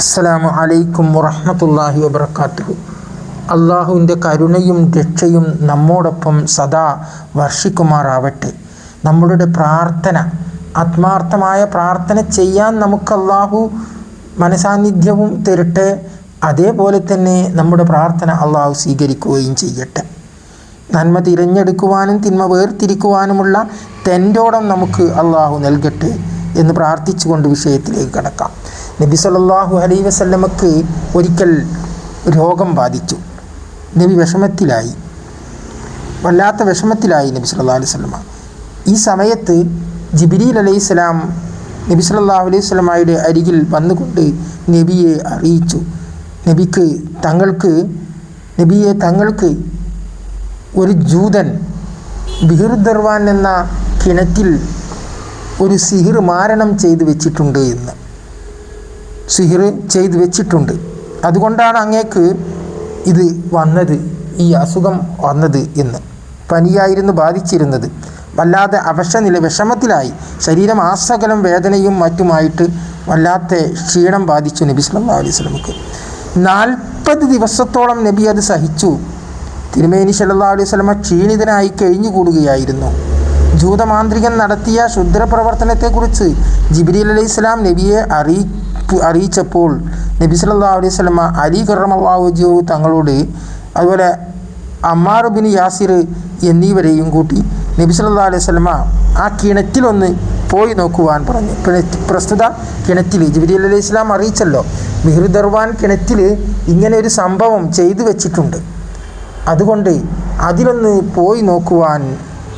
അസ്സലാമു അലൈക്കും വറഹമത്തല്ലാഹി വബർക്കാത്തു അള്ളാഹുവിന്റെ കരുണയും രക്ഷയും നമ്മോടൊപ്പം സദാ വർഷിക്കുമാറാവട്ടെ. നമ്മളുടെ പ്രാർത്ഥന ആത്മാർത്ഥമായ പ്രാർത്ഥന ചെയ്യാൻ നമുക്ക് അള്ളാഹു മനസാന്നിധ്യവും തരട്ടെ. അതേപോലെ തന്നെ നമ്മുടെ പ്രാർത്ഥന അള്ളാഹു സ്വീകരിക്കുകയും ചെയ്യട്ടെ. നന്മ തിരഞ്ഞെടുക്കുവാനും തിന്മ വേർതിരിക്കുവാനുമുള്ള തെന്റോടം നമുക്ക് അള്ളാഹു നൽകട്ടെ എന്ന് പ്രാർത്ഥിച്ചുകൊണ്ട് വിഷയത്തിലേക്ക് കടക്കാം. നബി സല്ലല്ലാഹു അലൈ വസല്ലമക്ക് ഒരിക്കൽ രോഗം ബാധിച്ചു. നബി വിഷമത്തിലായി. വല്ലാത്ത വിഷമത്തിലായി നബി സല്ലല്ലാഹു അലൈഹി സ്വലമ ഈ സമയത്ത് ജിബിരിൽ അലൈഹി സ്വലാം നബി സല്ലല്ലാഹു അലൈഹി സ്വലമായുടെ അരികിൽ വന്നുകൊണ്ട് നബിയെ അറിയിച്ചു. നബിക്ക് തങ്ങൾക്ക് നബിയെ തങ്ങൾക്ക് ഒരു ജൂതൻ ബിഹിർ ദർവാൻ എന്ന കിണറ്റിൽ ഒരു സിഹിർ മാരണം ചെയ്തു വെച്ചിട്ടുണ്ട് എന്ന്. സിഹിർ ചെയ്ത് വെച്ചിട്ടുണ്ട്. അതുകൊണ്ടാണ് അങ്ങേക്ക് ഇത് വന്നത് ഈ അസുഖം വന്നത് എന്ന്. പനിയായിരുന്നു ബാധിച്ചിരുന്നത്. വല്ലാതെ അവശനില വിഷമത്തിലായി. ശരീരം ആസകലം വേദനയും മറ്റുമായിട്ട് വല്ലാത്ത ക്ഷീണം ബാധിച്ചു നബി സല്ലല്ലാഹു അലൈഹി വസല്ലമക്ക്. നാൽപ്പത് ദിവസത്തോളം നബി അത് സഹിച്ചു. തിരുമേനി സല്ലാ അലൈഹി സ്വലമ ക്ഷീണിതനായി കഴിഞ്ഞുകൂടുകയായിരുന്നു. ജൂതമാന്ത്രികൻ നടത്തിയ ക്ഷുദ്രപ്രവർത്തനത്തെക്കുറിച്ച് ജിബിരി അലൈഹി സ്വലാം നബിയെ അറിയിപ്പ് അറിയിച്ചപ്പോൾ നബി സല്ലാ അലൈഹി സ്വലമ അലി കറമല്ലാജു തങ്ങളോട് അതുപോലെ അമ്മാർ ബിൻ യാസിർ എന്നിവരെയും കൂട്ടി നബി സല്ലാ അലൈഹി സ്വലമ ആ കിണറ്റിലൊന്ന് പോയി നോക്കുവാൻ പറഞ്ഞു. പ്രസ്തുത കിണറ്റിൽ ജിബിരി അലൈഹി സ്വലാം അറിയിച്ചല്ലോ. മിഹിർ ദർവാൻ കിണറ്റിൽ ഇങ്ങനെ ഒരു സംഭവം ചെയ്തു വെച്ചിട്ടുണ്ട്. അതുകൊണ്ട് അതിലൊന്ന് പോയി നോക്കുവാൻ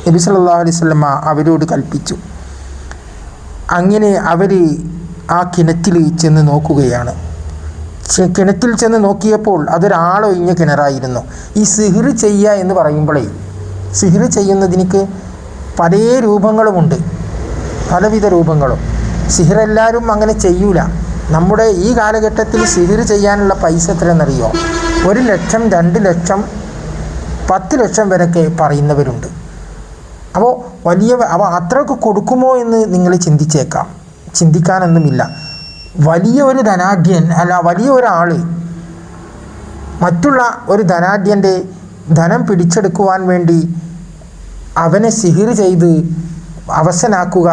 നബി സല്ലാ അലൈഹി സ്വലമ അവരോട് കൽപ്പിച്ചു. അങ്ങനെ അവർ ആ കിണറ്റിൽ ചെന്ന് നോക്കുകയാണ്. കിണറ്റിൽ ചെന്ന് നോക്കിയപ്പോൾ അതൊരാളൊഴിഞ്ഞ കിണറായിരുന്നു. ഈ സിഹിർ ചെയ്യുക എന്ന് പറയുമ്പോഴേ സിഹിർ ചെയ്യുന്നതിനിക്ക് പല രൂപങ്ങളുമുണ്ട്. പലവിധ രൂപങ്ങളും. സിഹിർ എല്ലാവരും അങ്ങനെ ചെയ്യൂല. നമ്മുടെ ഈ കാലഘട്ടത്തിൽ സിഹിർ ചെയ്യാനുള്ള പൈസ എത്രയെന്നറിയോ ഒരു ലക്ഷം രണ്ട് ലക്ഷം പത്ത് ലക്ഷം വരെയൊക്കെ പറയുന്നവരുണ്ട്. അപ്പോൾ വലിയ അപ്പോൾ അത്രയൊക്കെ കൊടുക്കുമോ എന്ന് നിങ്ങൾ ചിന്തിച്ചേക്കാം. ചിന്തിക്കാനൊന്നുമില്ല. വലിയ ഒരു ധനാഢ്യൻ അല്ല വലിയ ഒരാൾ മറ്റുള്ള ഒരു ധനാഢ്യന്റെ ധനം പിടിച്ചെടുക്കുവാൻ വേണ്ടി അവനെ സിഹിർ ചെയ്ത് അവസനാക്കുക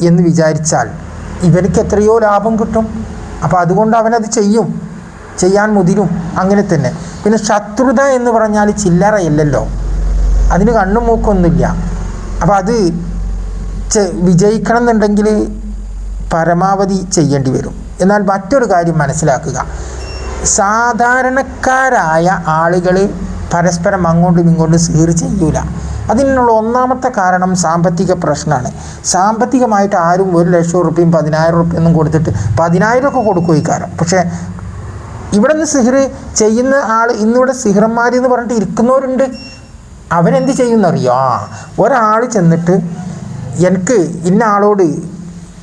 എന്ന് വിചാരിച്ചാൽ ഇവനിക്ക് എത്രയോ ലാഭം കിട്ടും. അപ്പോൾ അതുകൊണ്ട് അവനത് ചെയ്യും. ചെയ്യാൻ മുതിരും. അങ്ങനെ തന്നെ. പിന്നെ ശത്രുത എന്ന് പറഞ്ഞാൽ ചില്ലറയല്ലല്ലോ. അതിന് കണ്ണും മൂക്കൊന്നുമില്ല. അപ്പോൾ അത് വിജയിക്കണം എന്നുണ്ടെങ്കിൽ പരമാവധി ചെയ്യേണ്ടി വരും. എന്നാൽ മറ്റൊരു കാര്യം മനസ്സിലാക്കുക. സാധാരണക്കാരായ ആളുകൾ പരസ്പരം അങ്ങോട്ടും ഇങ്ങോട്ടും സീർ ചെയ്യൂല. അതിനുള്ള ഒന്നാമത്തെ കാരണം സാമ്പത്തിക പ്രശ്നമാണ്. സാമ്പത്തികമായിട്ട് ആരും ഒരു ലക്ഷം ഉറുപ്പ്യയും പതിനായിരം ഉറുപ്പ്യൊന്നും കൊടുത്തിട്ട് പതിനായിരം ഒക്കെ കൊടുക്കും ഈ കാരണം പക്ഷേ ഇവിടെ നിന്ന് സിഹിർ ചെയ്യുന്ന ആൾ ഇന്നിവിടെ സിഹിറന്മാർ എന്ന് പറഞ്ഞിട്ട് ഇരിക്കുന്നവരുണ്ട്. അവരെന്ത് ചെയ്യുന്നറിയോ? ആ ഒരാൾ ചെന്നിട്ട് എനിക്ക് ഇന്ന ആളോട്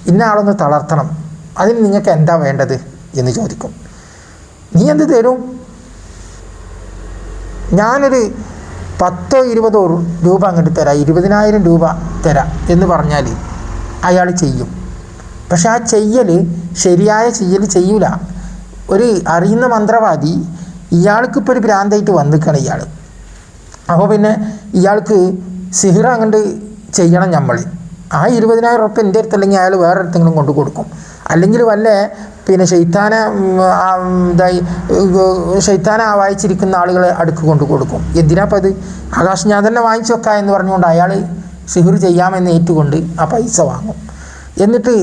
ഇന്ന ആളൊന്ന് തളർത്തണം. അതിന് നിങ്ങൾക്ക് എന്താ വേണ്ടത്? എന്ന് ചോദിക്കും. നീ എന്ത് തരും? ഞാനൊരു പത്തോ ഇരുപതോ രൂപ അങ്ങോട്ട് തരാം. ഇരുപതിനായിരം രൂപ തരാം എന്ന് പറഞ്ഞാൽ അയാൾ ചെയ്യും. പക്ഷെ ആ ചെയ്യൽ ശരിയായ ചെയ്യൽ ചെയ്യൂല. ഒരു അറിയുന്ന മന്ത്രവാദി ഇയാൾക്കിപ്പോൾ ഒരു ഭ്രാന്തായിട്ട് വന്നിക്കണം ഇയാൾ അപ്പോൾ പിന്നെ ഇയാൾക്ക് സിഹിറ അങ്ങോട്ട് ചെയ്യണം നമ്മൾ ആ ഇരുപതിനായിരം ഉറുപ്പ്യ എന്റെ അടുത്തല്ലെങ്കിൽ അയാൾ വേറെ അടുത്തെങ്കിലും കൊണ്ടു കൊടുക്കും. അല്ലെങ്കിൽ വല്ല പിന്നെ ശൈത്താന ഇതായി ശൈത്താന വായിച്ചിരിക്കുന്ന ആളുകളെ അടുക്ക് കൊണ്ടു കൊടുക്കും. എന്തിനാപ്പം അത് ആകാശ് ഞാൻ തന്നെ വാങ്ങിച്ചു വെക്കാം എന്ന് പറഞ്ഞുകൊണ്ട് അയാൾ സിഹുർ ചെയ്യാമെന്ന് ഏറ്റുകൊണ്ട് ആ പൈസ വാങ്ങും. എന്നിട്ട്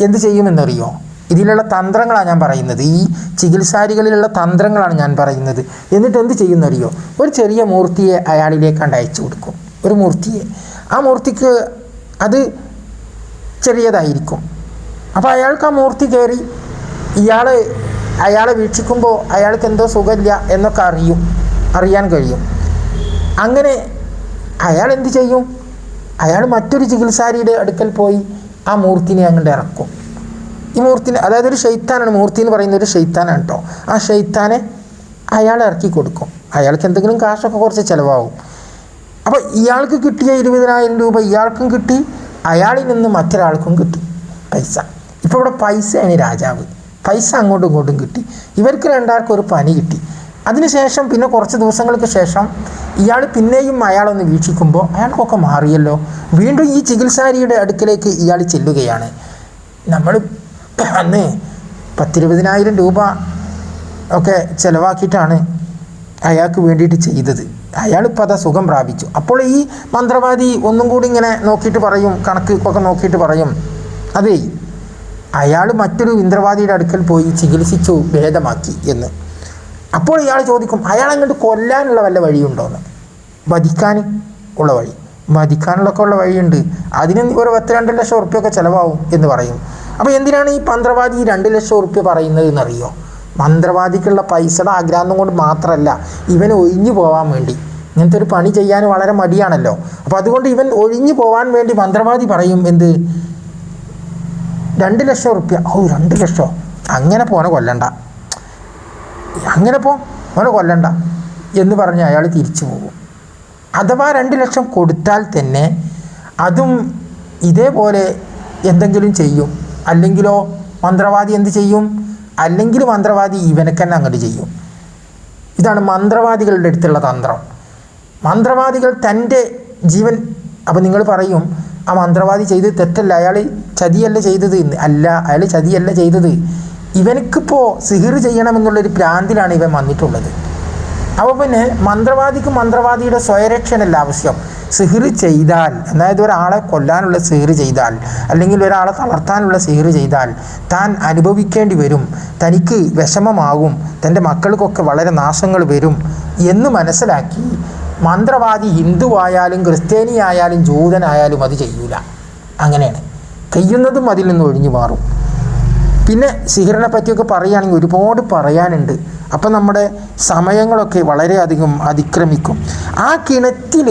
എന്ത് ചെയ്യുമെന്നറിയോ? ഇതിലുള്ള തന്ത്രങ്ങളാണ് ഞാൻ പറയുന്നത്. ഈ ചികിത്സാരികളിലുള്ള തന്ത്രങ്ങളാണ് ഞാൻ പറയുന്നത്. എന്നിട്ട് എന്ത് ചെയ്യുന്നറിയോ ഒരു ചെറിയ മൂർത്തിയെ അയാളിലേക്കാണ്ട് അയച്ചു കൊടുക്കും. ഒരു മൂർത്തിയെ. ആ മൂർത്തിക്ക് അത് ചെറിയതായിരിക്കും. അപ്പോൾ അയാൾക്ക് ആ മൂർത്തി കയറി ഇയാൾ അയാളെ വീക്ഷിക്കുമ്പോൾ അയാൾക്ക് എന്തോ സുഖമില്ല എന്നൊക്കെ അറിയും അറിയാൻ കഴിയും. അങ്ങനെ അയാൾ എന്ത് ചെയ്യും? അയാൾ മറ്റൊരു ചികിത്സാരിയുടെ അടുക്കൽ പോയി ആ മൂർത്തിനെ അങ്ങോട്ട് ഇറക്കും. ഈ മൂർത്തിനെ അതായത് ഒരു ഷെയ്ത്താനാണ് മൂർത്തി എന്ന് പറയുന്ന ഒരു ഷെയ്ത്താനാണ് കേട്ടോ ആ ഷെയ്ത്താനെ അയാൾ ഇറക്കി കൊടുക്കും. അയാൾക്ക് എന്തെങ്കിലും കാശൊക്കെ കുറച്ച് ചിലവാകും. അപ്പോൾ ഇയാൾക്ക് കിട്ടിയ ഇരുപതിനായിരം രൂപ ഇയാൾക്കും കിട്ടി അയാളിൽ നിന്ന് മറ്റൊരാൾക്കും കിട്ടി. പൈസ. ഇപ്പോൾ ഇവിടെ പൈസയാണ് രാജാവ്. പൈസ അങ്ങോട്ടും ഇങ്ങോട്ടും കിട്ടി. ഇവർക്ക് രണ്ടാൾക്കും ഒരു പനി കിട്ടി. അതിനുശേഷം പിന്നെ കുറച്ച് ദിവസങ്ങൾക്ക് ശേഷം ഇയാൾ പിന്നെയും അയാളൊന്ന് വീക്ഷിക്കുമ്പോൾ അയാൾക്കൊക്കെ മാറിയല്ലോ. വീണ്ടും ഈ ചികിത്സാരിയുടെ അടുക്കലേക്ക് ഇയാൾ ചെല്ലുകയാണ്. നമ്മൾ അന്ന് പത്തിരുപതിനായിരം രൂപ ഒക്കെ ചിലവാക്കിയിട്ടാണ് അയാൾക്ക് വേണ്ടിയിട്ട് ചെയ്തത്. അയാളിപ്പോൾ അതാ സുഖം പ്രാപിച്ചു. അപ്പോൾ ഈ മന്ത്രവാദി ഒന്നും കൂടി ഇങ്ങനെ നോക്കിയിട്ട് പറയും കണക്ക് ഒക്കെ നോക്കിയിട്ട് പറയും. അതേ അയാൾ മറ്റൊരു ഇന്ദ്രവാദിയുടെ അടുക്കൽ പോയി ചികിത്സിച്ചു ഭേദമാക്കി എന്ന്. അപ്പോൾ ഇയാൾ ചോദിക്കും അയാൾ അങ്ങോട്ട് കൊല്ലാനുള്ള വല്ല വഴിയുണ്ടോ എന്ന് വധിക്കാൻ ഉള്ള വഴി. വധിക്കാനുള്ളൊക്കെ ഉള്ള വഴിയുണ്ട്. അതിന് ഒരു പത്ത് രണ്ട് ലക്ഷം ഉറുപ്പ്യൊക്കെ ചിലവാകും എന്ന് പറയും. അപ്പോൾ എന്തിനാണ് ഈ മന്ത്രവാദി ഈ രണ്ട് ലക്ഷം ഉറുപ്പ്യ പറയുന്നത് എന്നറിയോ? മന്ത്രവാദിക്കുള്ള പൈസയുടെ ആഗ്രഹം കൊണ്ട് മാത്രമല്ല ഇവൻ ഒഴിഞ്ഞു പോകാൻ വേണ്ടി. ഇങ്ങനത്തെ ഒരു പണി ചെയ്യാൻ വളരെ മടിയാണല്ലോ. അപ്പോൾ അതുകൊണ്ട് ഇവൻ ഒഴിഞ്ഞു പോകാൻ വേണ്ടി മന്ത്രവാദി പറയും എന്ത്? രണ്ട് ലക്ഷം റുപ്യ ഓ രണ്ട് ലക്ഷം? അങ്ങനെ പോനെ കൊല്ലണ്ട. അങ്ങനെ പോ മോനെ കൊല്ലണ്ട എന്ന് പറഞ്ഞ് അയാൾ തിരിച്ചു പോകും. അഥവാ രണ്ട് ലക്ഷം കൊടുത്താൽ തന്നെ അതും ഇതേപോലെ എന്തെങ്കിലും ചെയ്യും. അല്ലെങ്കിലോ മന്ത്രവാദി എന്ത് ചെയ്യും? അല്ലെങ്കിൽ മന്ത്രവാദി ഇവനക്കന്നെ അങ്ങോട്ട് ചെയ്യും. ഇതാണ് മന്ത്രവാദികളുടെ അടുത്തുള്ള തന്ത്രം. മന്ത്രവാദികൾ തന്റെ ജീവൻ അപ്പം നിങ്ങൾ പറയും ആ മന്ത്രവാദി ചെയ്ത് തെറ്റല്ല അയാൾ ചതിയല്ല ചെയ്തത് അല്ല അയാൾ ചതിയല്ല ചെയ്തത്. ഇവനക്കിപ്പോൾ സിഹിർ ചെയ്യണമെന്നുള്ളൊരു പ്രാന്തിലാണ് ഇവൻ വന്നിട്ടുള്ളത്. അപ്പോൾ പിന്നെ മന്ത്രവാദിക്ക് മന്ത്രവാദിയുടെ സ്വയരക്ഷനല്ല ആവശ്യം. സിഹിർ ചെയ്താൽ അതായത് ഒരാളെ കൊല്ലാനുള്ള സിഹിർ ചെയ്താൽ അല്ലെങ്കിൽ ഒരാളെ തളർത്താനുള്ള സിഹിർ ചെയ്താൽ താൻ അനുഭവിക്കേണ്ടി വരും തനിക്ക് വിഷമമാകും തന്റെ മക്കൾക്കൊക്കെ വളരെ നാശങ്ങൾ വരും എന്ന് മനസ്സിലാക്കി മന്ത്രവാദി ഹിന്ദുവായാലും ക്രിസ്ത്യാനിയായാലും ജൂതനായാലും അത് ചെയ്യൂല. അങ്ങനെയാണ്. ചെയ്യുന്നതും അതിൽ നിന്ന് ഒഴിഞ്ഞു മാറും. പിന്നെ സിഹിറിനെ പറ്റിയൊക്കെ പറയുകയാണെങ്കിൽ ഒരുപാട് പറയാനുണ്ട്. അപ്പം നമ്മുടെ സമയങ്ങളൊക്കെ വളരെയധികം അതിക്രമിക്കും. ആ കിണറ്റിൽ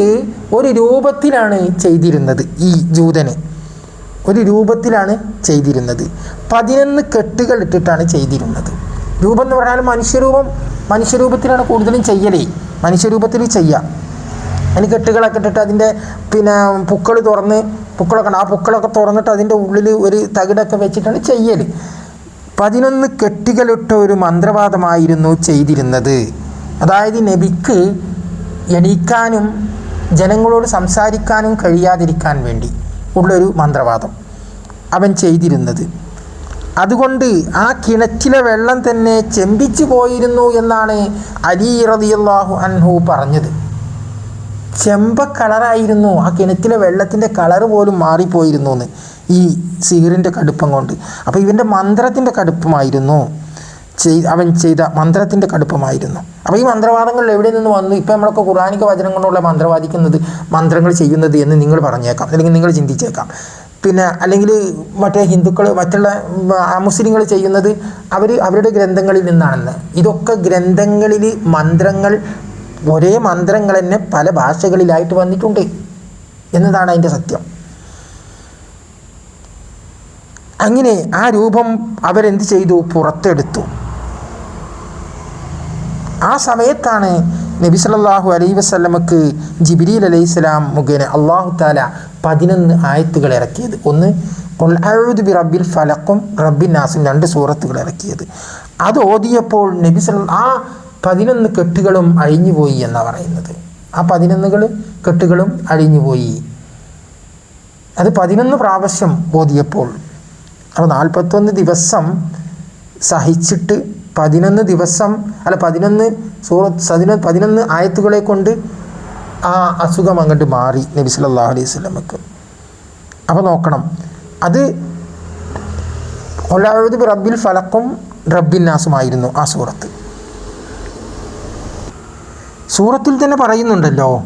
ഒരു രൂപത്തിലാണ് ചെയ്തിരുന്നത് ഈ ജൂതന്. ഒരു രൂപത്തിലാണ് ചെയ്തിരുന്നത്. പതിനൊന്ന് കെട്ടുകൾ ഇട്ടിട്ടാണ് ചെയ്തിരുന്നത്. രൂപം എന്ന് പറഞ്ഞാൽ മനുഷ്യരൂപം മനുഷ്യരൂപത്തിലാണ് കൂടുതലും ചെയ്യലേ. മനുഷ്യരൂപത്തിൽ ചെയ്യാം. അതിന് കെട്ടുകളൊക്കെ ഇട്ടിട്ട് അതിന്റെ പിന്നെ പുക്കൾ തുറന്ന് പുക്കളൊക്കെ ആ പുക്കളൊക്കെ തുറന്നിട്ട് അതിന്റെ ഉള്ളിൽ ഒരു തകിടൊക്കെ വെച്ചിട്ടാണ് ചെയ്യൽ പതിനൊന്ന് കെട്ടുകളിട്ട ഒരു മന്ത്രവാദമായിരുന്നു ചെയ്തിരുന്നത്. അതായത് നബിക്ക് എണീക്കാനും ജനങ്ങളോട് സംസാരിക്കാനും കഴിയാതിരിക്കാൻ വേണ്ടി ഉള്ളൊരു മന്ത്രവാദം അവൻ ചെയ്തിരുന്നത്. അതുകൊണ്ട് ആ കിണറ്റിലെ വെള്ളം തന്നെ ചെമ്പിച്ചു പോയിരുന്നു എന്നാണ് അലി റളിയല്ലാഹു അൻഹു പറഞ്ഞത്. ചെമ്പ കളറായിരുന്നു. ആ കിണറ്റിലെ വെള്ളത്തിന്റെ കളറ് പോലും മാറിപ്പോയിരുന്നു എന്ന് ഈ സിഹിറിന്റെ കടുപ്പം കൊണ്ട്. അപ്പോൾ ഇവന്റെ മന്ത്രത്തിന്റെ കടുപ്പമായിരുന്നു. ചെയ് അവൻ ചെയ്ത മന്ത്രത്തിന്റെ കടുപ്പമായിരുന്നു. അപ്പോൾ ഈ മന്ത്രവാദങ്ങൾ എവിടെ നിന്ന് വന്നു? ഇപ്പോൾ നമ്മളൊക്കെ ഖുറാനിക വചനം കൊണ്ടുള്ള മന്ത്രവാദിക്കുന്നത് മന്ത്രങ്ങൾ ചെയ്യുന്നത് എന്ന് നിങ്ങൾ പറഞ്ഞേക്കാം. അല്ലെങ്കിൽ നിങ്ങൾ ചിന്തിച്ചേക്കാം. പിന്നെ അല്ലെങ്കിൽ മറ്റേ ഹിന്ദുക്കൾ മറ്റുള്ള മുസ്ലിങ്ങൾ ചെയ്യുന്നത് അവർ അവരുടെ ഗ്രന്ഥങ്ങളിൽ നിന്നാണെന്ന്. ഇതൊക്കെ ഗ്രന്ഥങ്ങളിൽ മന്ത്രങ്ങൾ ഒരേ മന്ത്രങ്ങൾ തന്നെ പല ഭാഷകളിലായിട്ട് വന്നിട്ടുണ്ട് എന്നതാണ് അതിന്റെ സത്യം. അങ്ങനെ ആ രൂപം അവരെന്ത് ചെയ്തു? പുറത്തെടുത്തു. ആ സമയത്താണ് നബി അലൈ വസ്ലമക്ക് വസല്ലമക്ക് അലൈഹി സ്വലാം മുഖേന അള്ളാഹു താല പതിനൊന്ന് ആയത്തുകൾ ഇറക്കിയത്. ഒന്ന് ബി റബ്ബിൽ ഫലക്കും റബ്ബിൻ നാസും രണ്ട് സൂറത്തുകൾ ഇറക്കിയത്. അത് ഓതിയപ്പോൾ നബി ആ പതിനൊന്ന് കെട്ടുകളും അഴിഞ്ഞുപോയി എന്നാണ് പറയുന്നത്. ആ പതിനൊന്നുകൾ കെട്ടുകളും അഴിഞ്ഞുപോയി അത് പതിനൊന്ന് പ്രാവശ്യം ഓതിയപ്പോൾ അപ്പോൾ നാൽപ്പത്തൊന്ന് ദിവസം സഹിച്ചിട്ട് പതിനൊന്ന് ദിവസം അല്ല പതിനൊന്ന് സൂറത്ത് പതിനൊന്ന് പതിനൊന്ന് ആയത്തുകളെ കൊണ്ട് ആ അസുഖം അങ്ങോട്ട് മാറി നബി സല്ലല്ലാഹു അലൈഹി വസല്ലമക്ക്. അപ്പോൾ നോക്കണം. അത് ഒലാഴുദ് റബ്ബിൽ ഫലക്കും റബ്ബിൻ നാസുമായിരുന്നു ആ സൂറത്ത്. സൂറത്തിൽ തന്നെ പറയുന്നുണ്ടല്ലോ.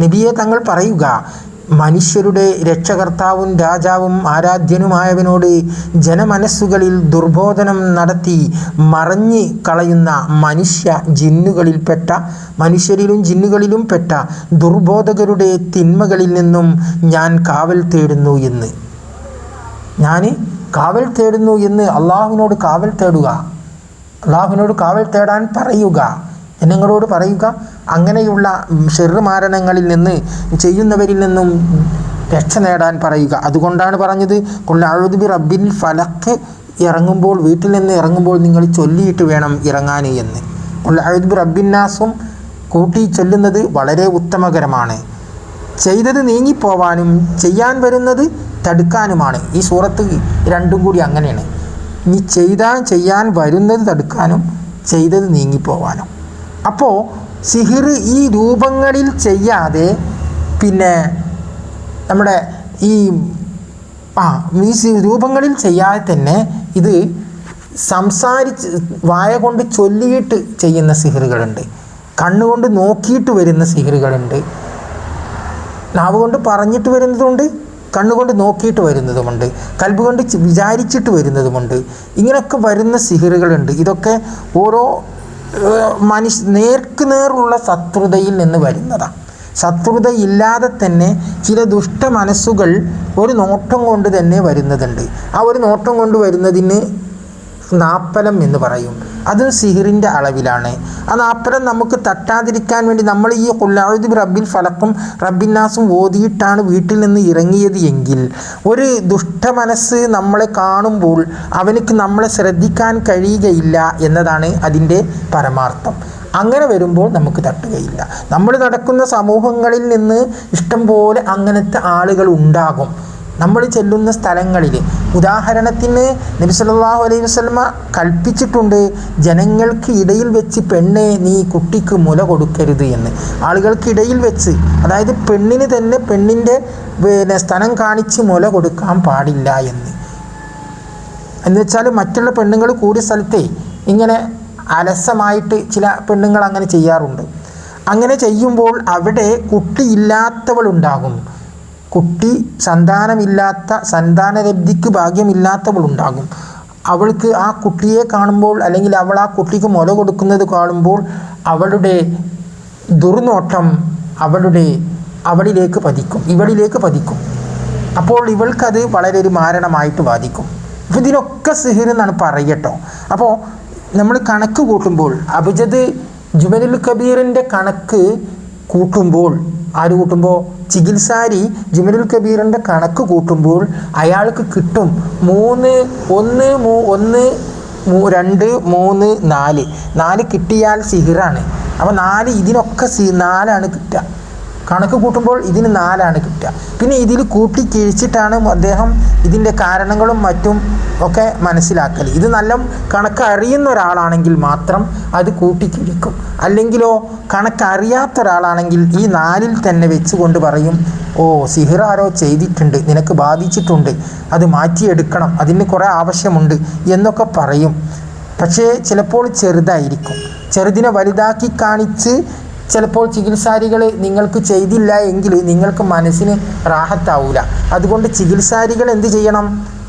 നബിയെ തങ്ങൾ പറയുക മനുഷ്യരുടെ രക്ഷകർത്താവും രാജാവും ആരാധ്യനുമായവനോട് ജനമനസ്സുകളിൽ ദുർബോധനം നടത്തി മറഞ്ഞ് കളയുന്ന മനുഷ്യ ജിന്നുകളിൽപ്പെട്ട മനുഷ്യരിലും ജിന്നുകളിലും പെട്ട ദുർബോധകരുടെ തിന്മകളിൽ നിന്നും ഞാൻ കാവൽ തേടുന്നു എന്ന്. ഞാൻ കാവൽ തേടുന്നു എന്ന് അള്ളാഹുവിനോട് കാവൽ തേടുക. അള്ളാഹുവിനോട് കാവൽ തേടാൻ പറയുക. ജനങ്ങളോട് പറയുക. അങ്ങനെയുള്ള ഷെറുമാരണങ്ങളിൽ നിന്ന് ചെയ്യുന്നവരിൽ നിന്നും രക്ഷ നേടാൻ പറയുക. അതുകൊണ്ടാണ് പറഞ്ഞത് കൊള്ളാഴുതുബി റബ്ബിൽ ഫലക്ക് ഇറങ്ങുമ്പോൾ വീട്ടിൽ നിന്ന് ഇറങ്ങുമ്പോൾ നിങ്ങൾ ചൊല്ലിയിട്ട് വേണം ഇറങ്ങാൻ എന്ന്. കൊള്ളാഴുതുബി റബ്ബിന്നാസും കൂട്ടി ചൊല്ലുന്നത് വളരെ ഉത്തമകരമാണ്. ചെയ്തത് നീങ്ങിപ്പോവാനും ചെയ്യാൻ വരുന്നത് തടുക്കാനുമാണ്. ഈ സൂറത്ത് രണ്ടും കൂടി അങ്ങനെയാണ്. നീ ചെയ്താൽ ചെയ്യാൻ വരുന്നത് തടുക്കാനും ചെയ്തത് നീങ്ങിപ്പോവാനും. അപ്പോൾ സിഹിർ ഈ രൂപങ്ങളിൽ ചെയ്യാതെ പിന്നെ നമ്മുടെ ഈ ആ ഈ രൂപങ്ങളിൽ ചെയ്യാതെ തന്നെ ഇത് സംസാരിച്ച് വായ കൊണ്ട് ചൊല്ലിയിട്ട് ചെയ്യുന്ന സിഹിറുകളുണ്ട്. കണ്ണുകൊണ്ട് നോക്കിയിട്ട് വരുന്ന സിഹിറുകളുണ്ട്. നാവ് കൊണ്ട് പറഞ്ഞിട്ട് വരുന്നതുമുണ്ട് കണ്ണുകൊണ്ട് നോക്കിയിട്ട് വരുന്നതുമുണ്ട് കൽബ് കൊണ്ട് വിചാരിച്ചിട്ട് വരുന്നതുമുണ്ട്. ഇങ്ങനെയൊക്കെ വരുന്ന സിഹിറുകളുണ്ട്. ഇതൊക്കെ ഓരോ മനുഷ്യ നേർക്ക് നേറുള്ള ശത്രുതയിൽ നിന്ന് വരുന്നതാണ് ശത്രുതയില്ലാതെ തന്നെ ചില ദുഷ്ട മനസ്സുകൾ ഒരു നോട്ടം കൊണ്ട് തന്നെ വരുന്നതുണ്ട്. ആ ഒരു നോട്ടം കൊണ്ട് വരുന്നതിന് നാപ്പലം എന്ന് പറയും. അത് സിഹിറിന്റെ അളവിലാണ്. ആ നാപ്പലം നമുക്ക് തട്ടാതിരിക്കാൻ വേണ്ടി നമ്മൾ ഈ കൊല്ലാഴുതി റബ്ബിൽ ഫലക്കും റബ്ബിന്നാസും ഓതിയിട്ടാണ് വീട്ടിൽ നിന്ന് ഇറങ്ങിയത് എങ്കിൽ ഒരു ദുഷ്ട മനസ്സ് നമ്മളെ കാണുമ്പോൾ അവനക്ക് നമ്മളെ ശ്രദ്ധിക്കാൻ കഴിയുകയില്ല എന്നതാണ് അതിന്റെ പരമാർത്ഥം. അങ്ങനെ വരുമ്പോൾ നമുക്ക് തട്ടുകയില്ല. നമ്മൾ നടക്കുന്ന സമൂഹങ്ങളിൽ നിന്ന് ഇഷ്ടംപോലെ അങ്ങനത്തെ ആളുകൾ ഉണ്ടാകും. നമ്മൾ ചെല്ലുന്ന സ്ഥലങ്ങളിൽ. ഉദാഹരണത്തിന് നബി സല്ലല്ലാഹു അലൈഹി വസ്ലമ കൽപ്പിച്ചിട്ടുണ്ട് ജനങ്ങൾക്ക് ഇടയിൽ വെച്ച് പെണ്ണെ നീ കുട്ടിക്ക് മുല കൊടുക്കരുത് എന്ന്. ആളുകൾക്ക് ഇടയിൽ വെച്ച് അതായത് പെണ്ണിന് തന്നെ പെണ്ണിന്റെ പിന്നെ സ്ഥലം കാണിച്ച് മുല കൊടുക്കാൻ പാടില്ല എന്ന്. എന്ന് വെച്ചാൽ മറ്റുള്ള പെണ്ണുങ്ങൾ കൂടിയ സ്ഥലത്തെ ഇങ്ങനെ അലസമായിട്ട് ചില പെണ്ണുങ്ങൾ അങ്ങനെ ചെയ്യാറുണ്ട്. അങ്ങനെ ചെയ്യുമ്പോൾ അവിടെ കുട്ടിയില്ലാത്തവളുണ്ടാകും കുട്ടി സന്താനമില്ലാത്ത സന്താനലബ്ധിക്ക് ഭാഗ്യമില്ലാത്തവളുണ്ടാകും. അവൾക്ക് ആ കുട്ടിയെ കാണുമ്പോൾ അല്ലെങ്കിൽ അവൾ ആ കുട്ടിക്ക് മുല കൊടുക്കുന്നത് കാണുമ്പോൾ അവളുടെ ദുർനോട്ടം അവളുടെ അവളിലേക്ക് പതിക്കും ഇവളിലേക്ക് പതിക്കും. അപ്പോൾ ഇവൾക്കത് വളരെ ഒരു മാരണമായിട്ട് ബാധിക്കും. അപ്പോൾ ഇതിനൊക്കെ സിഹിർ എന്നാണ് പറയട്ടോ. അപ്പോൾ നമ്മൾ കണക്ക് കൂട്ടുമ്പോൾ അബുജദ് ജുബലുൽ കബീറിന്റെ കണക്ക് കൂട്ടുമ്പോൾ ആര് കൂട്ടുമ്പോൾ ചികിത്സാരി ജുമനുൽ കബീറിന്റെ കണക്ക് കൂട്ടുമ്പോൾ അയാൾക്ക് കിട്ടും മൂന്ന് ഒന്ന് മൂ ഒന്ന് രണ്ട് മൂന്ന് നാല്. നാല് കിട്ടിയാൽ സിഹിറാണ്. അപ്പോൾ നാല് ഇതിനൊക്കെ സി നാലാണ് കിട്ടുക. കണക്ക് കൂട്ടുമ്പോൾ ഇതിന് നാലാണ് കിട്ടുക. പിന്നെ ഇതിൽ കൂട്ടി കിഴിച്ചിട്ടാണ് അദ്ദേഹം ഇതിന്റെ കാരണങ്ങളും മറ്റും ഒക്കെ മനസ്സിലാക്കൽ ഇത് നല്ല കണക്ക് അറിയുന്ന ഒരാളാണെങ്കിൽ മാത്രം അത് കൂട്ടി കിഴിക്കും അല്ലെങ്കിലോ കണക്കറിയാത്ത ഒരാളാണെങ്കിൽ ഈ നാലിൽ തന്നെ വെച്ചുകൊണ്ട് പറയും ഓ സിഹിറാരോ ചെയ്തിട്ടുണ്ട് നിനക്ക് ബാധിച്ചിട്ടുണ്ട് അത് മാറ്റിയെടുക്കണം അതിന് കുറേ ആവശ്യമുണ്ട് എന്നൊക്കെ പറയും. പക്ഷേ ചിലപ്പോൾ ചെറുതായിരിക്കും. ചെറുതിനെ വലുതാക്കി കാണിച്ച് ചിലപ്പോൾ ചികിത്സാരികൾ നിങ്ങൾക്ക് ചെയ്തില്ല എങ്കിൽ നിങ്ങൾക്ക് മനസ്സിന് റാഹത്താവൂല. അതുകൊണ്ട് ചികിത്സാരികൾ എന്ത് ചെയ്യണം?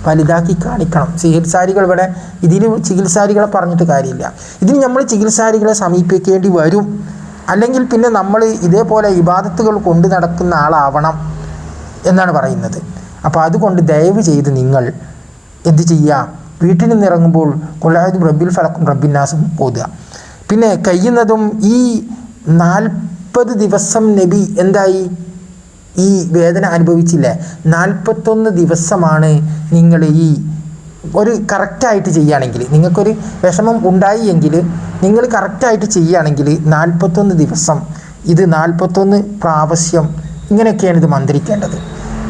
വലുതാക്കി കാണിക്കണം. ചികിത്സാരികൾ ഇവിടെ ഇതിന് ചികിത്സാരികളെ പറഞ്ഞിട്ട് കാര്യമില്ല. ഇതിന് നമ്മൾ ചികിത്സാരികളെ സമീപിക്കേണ്ടി വരും. അല്ലെങ്കിൽ പിന്നെ നമ്മൾ ഇതേപോലെ ഇബാദത്തുകൾ കൊണ്ട് നടക്കുന്ന ആളാവണം എന്നാണ് പറയുന്നത്. അപ്പോൾ അതുകൊണ്ട് ദയവ് ചെയ്ത് നിങ്ങൾ എന്ത് ചെയ്യുക വീട്ടിൽ നിന്ന് ഇറങ്ങുമ്പോൾ കൊള്ളായതും റബ്ബിൽ ഫലക്കും റബ്ബിന്നാസും ഓതുക. പിന്നെ കഴിയുന്നതും ഈ നാൽപ്പത് ദിവസം നബി എന്തായി? ഈ വേദന അനുഭവിച്ചില്ല? നാൽപ്പത്തൊന്ന് ദിവസമാണ് നിങ്ങൾ ഈ ഒരു കറക്റ്റായിട്ട് ചെയ്യുകയാണെങ്കിൽ നിങ്ങൾക്കൊരു വിഷമം ഉണ്ടായി എങ്കിൽ നിങ്ങൾ കറക്റ്റായിട്ട് ചെയ്യുകയാണെങ്കിൽ നാൽപ്പത്തൊന്ന് ദിവസം ഇത് നാൽപ്പത്തൊന്ന് പ്രാവശ്യം ഇങ്ങനെയൊക്കെയാണ് ഇത് മന്ത്രിക്കേണ്ടത്.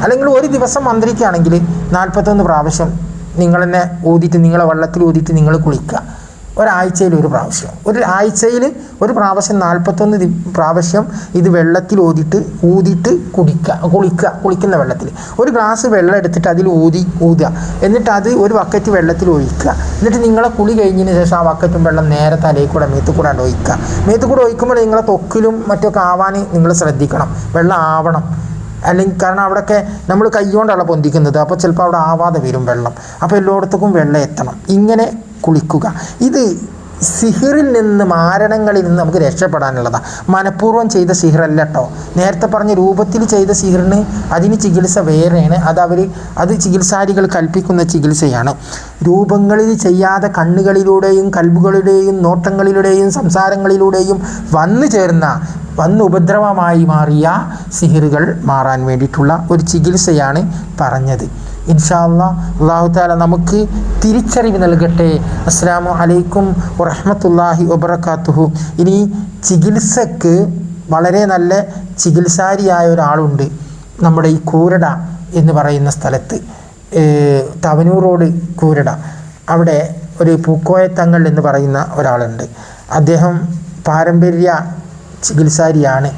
അല്ലെങ്കിൽ ഒരു ദിവസം മന്ത്രിക്കുകയാണെങ്കിൽ നാൽപ്പത്തൊന്ന് പ്രാവശ്യം നിങ്ങൾ തന്നെ ഊതിയിട്ട് നിങ്ങളെ വള്ളത്തിൽ ഊതിയിട്ട് നിങ്ങൾ കുളിക്കുക. ഒരാഴ്ചയിൽ ഒരു പ്രാവശ്യം. ഒരു ആഴ്ചയിൽ ഒരു പ്രാവശ്യം നാൽപ്പത്തൊന്ന് പ്രാവശ്യം ഇത് വെള്ളത്തിൽ ഊതിയിട്ട് ഊതിയിട്ട് കുടിക്കുക കുളിക്കുക കുളിക്കുന്ന വെള്ളത്തിൽ. ഒരു ഗ്ലാസ് വെള്ളം എടുത്തിട്ട് അതിൽ ഊതി ഊതുക. എന്നിട്ട് അത് ഒരു ബക്കറ്റ് വെള്ളത്തിൽ ഒഴിക്കുക. എന്നിട്ട് നിങ്ങളെ കുളി കഴിഞ്ഞതിന് ശേഷം ആ ബക്കറ്റും വെള്ളം നേരെ തലയിൽ കൂടെ മേത്ത് കൂടെ ഒഴിക്കുക. മേത്ത് കൂടെ ഒഴിക്കുമ്പോൾ നിങ്ങളെ തൊക്കിലും മറ്റൊക്കെ ആവാൻ നിങ്ങൾ ശ്രദ്ധിക്കണം. വെള്ളം ആവണം. അല്ലെങ്കിൽ കാരണം അവിടെയൊക്കെ നമ്മൾ കൈകൊണ്ടാണ് പൊന്തിക്കുന്നത്. അപ്പോൾ ചിലപ്പോൾ അവിടെ ആവാതെ വരും വെള്ളം. അപ്പോൾ എല്ലായിടത്തേക്കും വെള്ളം എത്തണം. ഇങ്ങനെ കുളിക്കുക. ഇത് സിഹിറിൽ നിന്ന് മാരണങ്ങളിൽ നിന്ന് നമുക്ക് രക്ഷപ്പെടാനുള്ളതാണ് മനഃപൂർവം ചെയ്ത സിഹിറല്ല കേട്ടോ നേരത്തെ പറഞ്ഞ രൂപത്തിൽ ചെയ്ത സിഹിറിന് അതിന് ചികിത്സ വേറെയാണ്. അത് അവർ അത് ചികിത്സാരികൾ കൽപ്പിക്കുന്ന ചികിത്സയാണ്. രൂപങ്ങളിൽ ചെയ്യാതെ കണ്ണുകളിലൂടെയും കൽബുകളുടെയും നോട്ടങ്ങളിലൂടെയും സംസാരങ്ങളിലൂടെയും വന്നു ചേർന്ന വന്ന് ഉപദ്രവമായി മാറിയ സിഹിറുകൾ മാറാൻ വേണ്ടിയിട്ടുള്ള ഒരു ചികിത്സയാണ് പറഞ്ഞത്. ഇൻഷാല്ല അള്ളാഹു താല നമുക്ക് തിരിച്ചറിവ് നൽകട്ടെ. അസ്സാം അലൈക്കും വറഹമത്തല്ലാഹി വബർക്കാത്തുഹു ഇനി ചികിത്സക്ക് വളരെ നല്ല ചികിത്സാരിയായ ഒരാളുണ്ട്. നമ്മുടെ ഈ കൂരട എന്ന് പറയുന്ന സ്ഥലത്ത്. തവനൂർ റോഡ് കൂരട. അവിടെ ഒരു പൂക്കോയത്തങ്ങൾ എന്ന് പറയുന്ന ഒരാളുണ്ട്. അദ്ദേഹം പാരമ്പര്യ ചികിത്സാരിയാണ്.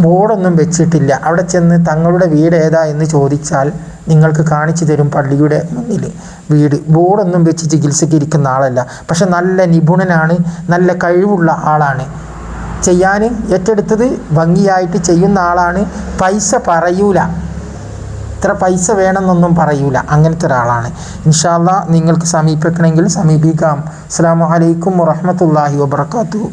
ബോർഡൊന്നും വെച്ചിട്ടില്ല. അവിടെ ചെന്ന് തങ്ങളുടെ വീട് ഏതാ എന്ന് ചോദിച്ചാൽ നിങ്ങൾക്ക് കാണിച്ചു തരും പള്ളിയുടെ മുന്നിൽ. വീട്. ബോർഡൊന്നും വെച്ച് ചികിത്സയ്ക്ക് ഇരിക്കുന്ന ആളല്ല. പക്ഷെ നല്ല നിപുണനാണ് നല്ല കഴിവുള്ള ആളാണ്. ചെയ്യാൻ ഏറ്റെടുത്തത് ഭംഗിയായിട്ട് ചെയ്യുന്ന ആളാണ്. പൈസ പറയൂല. ഇത്ര പൈസ വേണമെന്നൊന്നും പറയൂല. അങ്ങനത്തെ ഒരാളാണ്. ഇൻഷാല്ല നിങ്ങൾക്ക് സമീപിക്കണമെങ്കിൽ സമീപിക്കാം. അസ്സാം വലൈക്കും വറഹമത്തല്ലാഹി വാബർക്കാത്തു